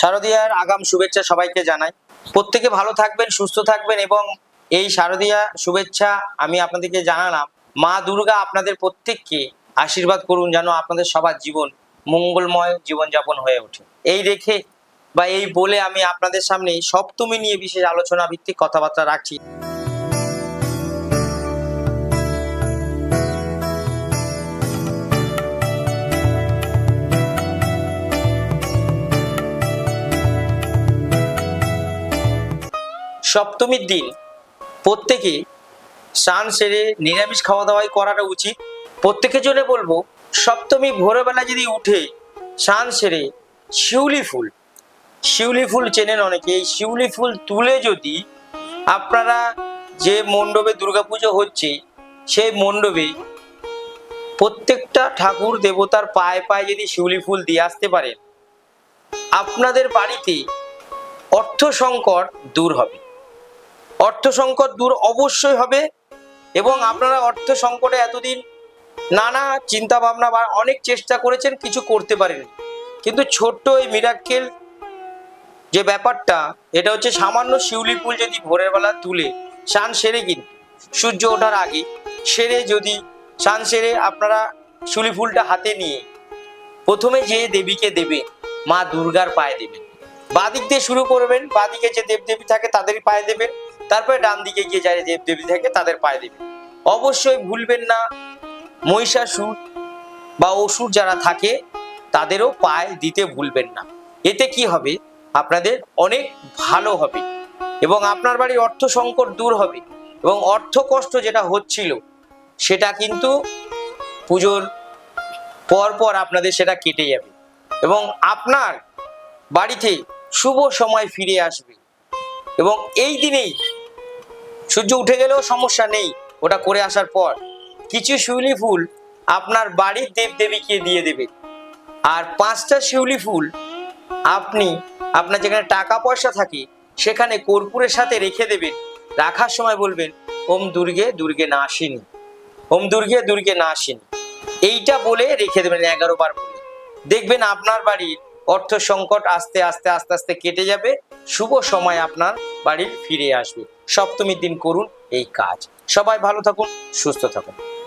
শারদীয়ার আগাম শুভেচ্ছা সবাইকে জানাই। প্রত্যেকে ভালো থাকবেন, সুস্থ থাকবেন এবং এই শারদীয়া শুভেচ্ছা আমি আপনাদেরকে জানালাম। মা দুর্গা আপনাদের প্রত্যেককে আশীর্বাদ করুন যেন আপনাদের সবার জীবন মঙ্গলময় জীবনযাপন হয়ে ওঠে। এই রেখে বা এই বলে আমি আপনাদের সামনে সপ্তমী নিয়ে বিশেষ আলোচনা ভিত্তিক কথাবার্তা রাখছি। সপ্তমীর দিন। প্রত্যেকে স্নান সেরে নিরামিষ খাওয়া দাওয়াই করাটা উচিত। প্রত্যেকের জন্য বলব, সপ্তমী ভোরবেলা যদি উঠে স্নান সেরে শিউলি ফুল শিউলি ফুল চেনেন অনেকে, এই শিউলি ফুল তুলে যদি আপনারা যে মণ্ডপে দুর্গাপুজো হচ্ছে, সেই মণ্ডপে প্রত্যেকটা ঠাকুর দেবতার পায়ে পায়ে যদি শিউলি ফুল দিয়ে আসতে পারেন, আপনাদের বাড়িতে অর্থ সংকট দূর হবে। অর্থ সংকট দূর অবশ্যই হবে এবং আপনারা অর্থ সংকটে এতদিন নানা চিন্তা ভাবনা বা অনেক চেষ্টা করেছেন, কিছু করতে পারেন কিন্তু ছোট্ট এই মিরাক্কেল যে ব্যাপারটা, এটা হচ্ছে সামান্য শিউলি ফুল যদি ভোরের বেলা তুলে স্নান সেরে কিন্তু সূর্য ওঠার আগে সেরে যদি স্নান সেরে আপনারা শিউলি ফুলটা হাতে নিয়ে প্রথমে যে দেবীকে দেবে মা দুর্গার পায়ে দেবেন। বাদিক দিয়ে শুরু করবেন, বাদিকে যে দেবদেবী থাকে তাদেরই পায়ে দেবেন। তারপরে ডান দিকে গিয়ে যায় দেবদেবী থাকে তাদের পায়ে দেবে। অবশ্যই ভুলবেন না, মহিষাসুর বা অসুর যারা থাকে, তাদেরও পায়ে দিতে ভুলবেন না। এতে কি হবে? আপনাদের অনেক ভালো হবে এবং আপনার বাড়ির অর্থ সংকট দূর হবে এবং অর্থ কষ্ট যেটা হচ্ছিল, সেটা কিন্তু পুজোর পর পর আপনাদের সেটা কেটে যাবে এবং আপনার বাড়িতে শুভ সময় ফিরে আসবে এবং এই দিনেই সূর্য উঠে গেলেও সমস্যা নেই, ওটা করে আসার পর। কিছু শিউলি ফুল আপনার বাড়ির দেব দেবীকে দিয়ে দেবে। আর পাঁচটা শিউলি ফুল আপনি, আপনার যেখানে টাকা পয়সা থাকে, সেখানে কর্পূরের সাথে রেখে দেবেন। রাখার সময় বলবেন, ওম দুর্গে দুর্গে না আসেনি। ওম দুর্গে দুর্গে না আসেনি। এইটা বলে রেখে দেবেন এগারো বার বলে। দেখবেন আপনার বাড়ির অর্থ সংকট আস্তে আস্তে আস্তে আস্তে কেটে যাবে। শুভ সময় আপনার বাড়ির ফিরে আসবে। সপ্তমীর দিন করুন এই কাজ। সবাই ভালো থাকুন, সুস্থ থাকুন।